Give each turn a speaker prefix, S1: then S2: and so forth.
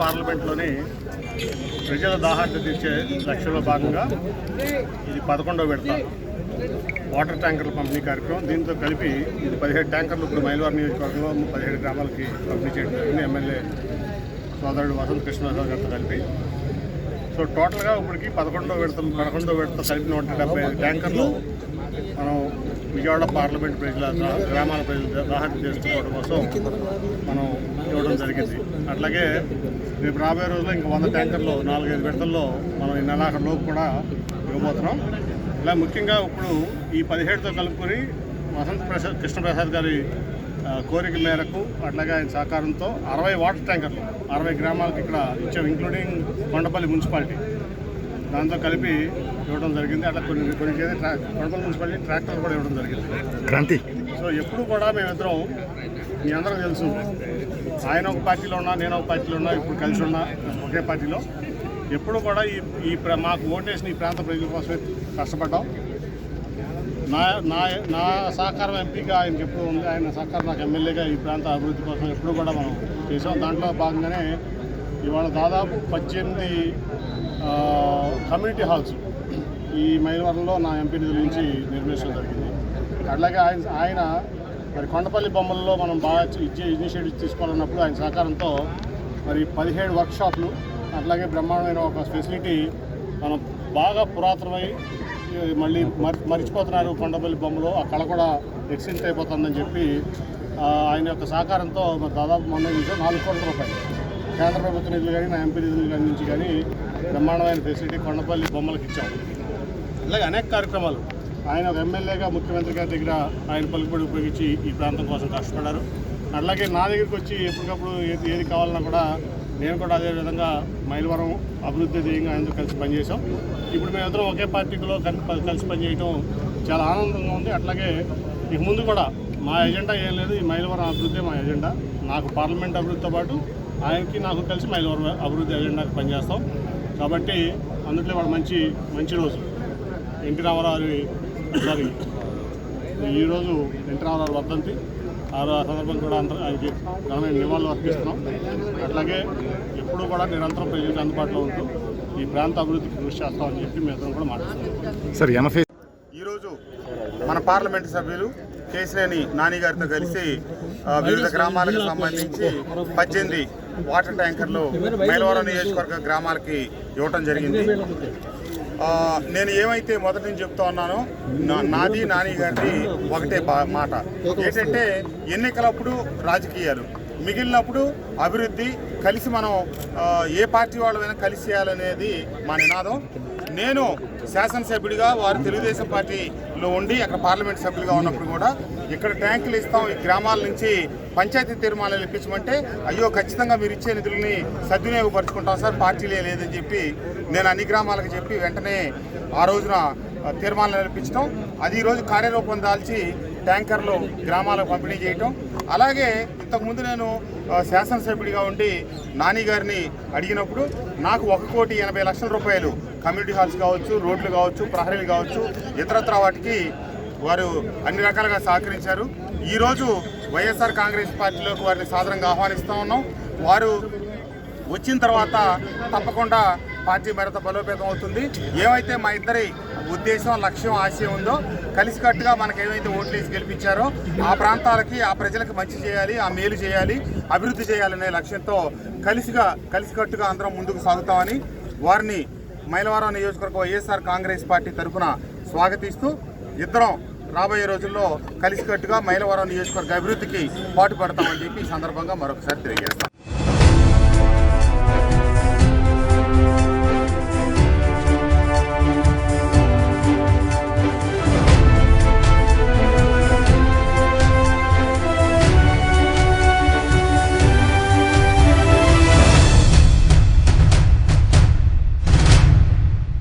S1: పార్లమెంట్లోని ప్రజల దాహాన్ని తీర్చే లక్ష్యంలో భాగంగా ఇది పదకొండవ విడత. వాటర్ ట్యాంకర్ల పంపిణీ కార్యక్రమం. దీంతో కలిపి ఇది పదిహేడు ట్యాంకర్లు ఇప్పుడు మైలవారి నియోజకవర్గంలో పదిహేడు గ్రామాలకి పంపిణీ చేయడం జరిగింది. ఎమ్మెల్యే సోదరుడు వసంత కృష్ణరావు గారితో కలిపి. సో టోటల్గా ఇప్పటికి పదకొండో విడత పదకొండో విడత కలిపి నూట డెబ్బై ఐదు ట్యాంకర్లు మనం విజయవాడ పార్లమెంట్ ప్రజల గ్రామాల ప్రజల దాహాన్ని చేసుకోవడం కోసం మనం ఇవ్వడం జరిగింది. అట్లాగే రేపు రాబోయే రోజుల్లో ఇంకా వంద ట్యాంకర్లు నాలుగైదు విడతల్లో మనం ఈ నెలాఖరులోపు కూడా ఇవ్వబోతున్నాం. ఇలా ముఖ్యంగా ఇప్పుడు ఈ పదిహేడుతో కలుపుకొని వసంత ప్రసాద్ కృష్ణప్రసాద్ గారి కోరిక మేరకు అట్లాగే ఆయన సహకారంతో అరవై వాటర్ ట్యాంకర్లు అరవై గ్రామాలకు ఇక్కడ ఇచ్చాం ఇంక్లూడింగ్ కొండపల్లి మున్సిపాలిటీ. దాంతో కలిపి ఇవ్వడం జరిగింది. అట్లా కొన్ని కొన్ని చేసి ట్రా కొండపల్లి మున్సిపాలిటీ ట్రాక్టర్ కూడా ఇవ్వడం జరిగింది.
S2: క్రాంతి.
S1: సో ఎప్పుడు కూడా మేమిద్దరం మీ అందరూ తెలుసు ఆయన ఒక పార్టీలో ఉన్నా నేను ఒక పార్టీలో ఉన్నా ఇప్పుడు కలిసి ఉన్నా ఒకే పార్టీలో. ఎప్పుడు కూడా ఈ ఈ మాకు ఓటేసిన ఈ ప్రాంత ప్రజల కోసమే కష్టపడ్డాం. నా నా నా సహకారం ఎంపీగా ఆయనకి ఎప్పుడు ఉంది ఆయన సహకారం నాకు ఎమ్మెల్యేగా ఈ ప్రాంత అభివృద్ధి కోసం ఎప్పుడు కూడా మనం చేసాం. దాంట్లో భాగంగానే ఇవాళ దాదాపు పద్దెనిమిది కమ్యూనిటీ హాల్స్ ఈ మైలవరంలో నా ఎంపీ నిధుల నుంచి నిర్మించడం జరిగింది. అట్లాగే ఆయన ఆయన మరి కొండపల్లి బొమ్మల్లో మనం బాగా ఇచ్చే ఇనిషియేటివ్ తీసుకోవాలన్నప్పుడు ఆయన సహకారంతో మరి పదిహేడు వర్క్షాప్లు అట్లాగే బ్రహ్మాండమైన ఒక ఫెసిలిటీ మనం బాగా పురాతనమై మళ్ళీ మరిచిపోతున్నారు కొండపల్లి బొమ్మలు. ఆ కళ కూడా ఎక్స్టెంట్ అయిపోతుందని చెప్పి ఆయన యొక్క సహకారంతో మరి దాదాపు మొన్న నాలుగు కోట్ల రూపాయలు. కేంద్ర ప్రభుత్వ నిధులు కానీ నా ఎంపీ నిధులు కానీ నుంచి కానీ బ్రహ్మాండమైన ఫెసిలిటీ కొండపల్లి బొమ్మలకు ఇచ్చాం ఇలాగే అనేక కార్యక్రమాలు. ఆయన ఒక ఎమ్మెల్యేగా ముఖ్యమంత్రి గారి దగ్గర ఆయన పలుకుబడి ఉపయోగించి ఈ ప్రాంతం కోసం కష్టపడ్డారు. అట్లాగే నా దగ్గరికి వచ్చి ఎప్పటికప్పుడు ఏది ఏది కావాలన్నా కూడా నేను కూడా అదే విధంగా మైలవరం అభివృద్ధి ధ్యేయంగా ఆయనతో కలిసి పనిచేసాం ఇప్పుడు మేమిద్దరం ఒకే పార్టీలో కలిసి కలిసి పనిచేయడం చాలా ఆనందంగా ఉంది. అట్లాగే ఇక ముందు కూడా మా ఎజెండా ఏం లేదు. ఈ మైలవరం అభివృద్ధి మా ఎజెండా. నాకు పార్లమెంట్ అభివృద్ధితో పాటు ఆయనకి నాకు కలిసి మైలవరం అభివృద్ధి ఎజెండాకి పనిచేస్తాం. కాబట్టి అందులో వాడు మంచి మంచి రోజు. ఎన్టీ రామారావు సారీ ఈరోజు ఎన్టీ రామారావు వర్ధంతి. ఆ సందర్భం కూడా అంత ఆయనకి ఘనమైన నివాళులు అర్పిస్తున్నాం. అట్లాగే ఎప్పుడూ కూడా నిరంతరం ప్రజలకు అందుబాటులో ఉంటూ ఈ ప్రాంత అభివృద్ధికి కృషి చేస్తామని చెప్పి మేము అందరం కూడా మాట్లాడుతున్నాం.
S2: సార్ ఎనభై
S3: ఈరోజు మన పార్లమెంట్ సభ్యులు కేసినేని నానిగారితో కలిసి వివిధ గ్రామాలకు సంబంధించి పద్దెనిమిది వాటర్ ట్యాంకర్లు మేలవరం నియోజకవర్గ గ్రామాలకి ఇవ్వటం జరిగింది. నేను ఏమైతే మొదటి నుంచి చెప్తా ఉన్నానో నా- నాది నాని గారిది ఒకటే మాట. ఏంటంటే ఎన్నికలప్పుడు రాజకీయాలు మిగిలినప్పుడు అభివృద్ధి కలిసి మనం ఏ పార్టీ వాళ్ళమైనా కలిసి చేయాలనేది మా నినాదం. నేను శాసనసభ్యుడిగా వారు తెలుగుదేశం పార్టీలో ఉండి అక్కడ పార్లమెంట్ సభ్యులుగా ఉన్నప్పుడు కూడా ఇక్కడ ట్యాంకులు ఇస్తాం ఈ గ్రామాల నుంచి పంచాయతీ తీర్మానాలు ఇప్పించమంటే అయ్యో ఖచ్చితంగా మీరు ఇచ్చే నిధులని సద్వినియోగపరుచుకుంటాం సార్ పార్టీలే లేదని చెప్పి నేను అన్ని గ్రామాలకు చెప్పి వెంటనే ఆ రోజున తీర్మానాలు ఇప్పించడం అది ఈరోజు కార్యరూపం దాల్చి ట్యాంకర్లు గ్రామాలకు పంపిణీ చేయటం. అలాగే ఇంతకుముందు నేను శాసనసభ్యుడిగా ఉండి నాని గారిని అడిగినప్పుడు నాకు ఒక కోటి ఎనభై లక్షల రూపాయలు కమ్యూనిటీ హాల్స్ కావచ్చు రోడ్లు కావచ్చు ప్రహరీలు కావచ్చు ఇతరత్ర వాటికి వారు అన్ని రకాలుగా సహకరించారు. ఈరోజు వైఎస్ఆర్ కాంగ్రెస్ పార్టీలోకి వారిని సాధారణంగా ఆహ్వానిస్తూ ఉన్నాం. వారు వచ్చిన తర్వాత తప్పకుండా పార్టీ మరింత బలోపేతం అవుతుంది. ఏమైతే మా ఇద్దరి ఉద్దేశం లక్ష్యం ఆశయం ఉందో కలిసికట్టుగా మనకు ఏమైతే ఓట్లు వేసి గెలిపించారో ఆ ప్రాంతాలకి ఆ ప్రజలకు మంచి చేయాలి ఆ మేలు చేయాలి అభివృద్ధి చేయాలనే లక్ష్యంతో కలిసిగా కలిసికట్టుగా అందరం ముందుకు సాగుతామని వారిని మైలవరం నియోజకవర్గ వైఎస్ఆర్ కాంగ్రెస్ పార్టీ తరఫున స్వాగతిస్తూ ఇద్దరం రాబోయే రోజుల్లో కలిసికట్టుగా మైలవరం నియోజకవర్గ అభివృద్ధికి పాటుపడతామని చెప్పి ఈ సందర్భంగా మరొకసారి తెలియజేస్తాం.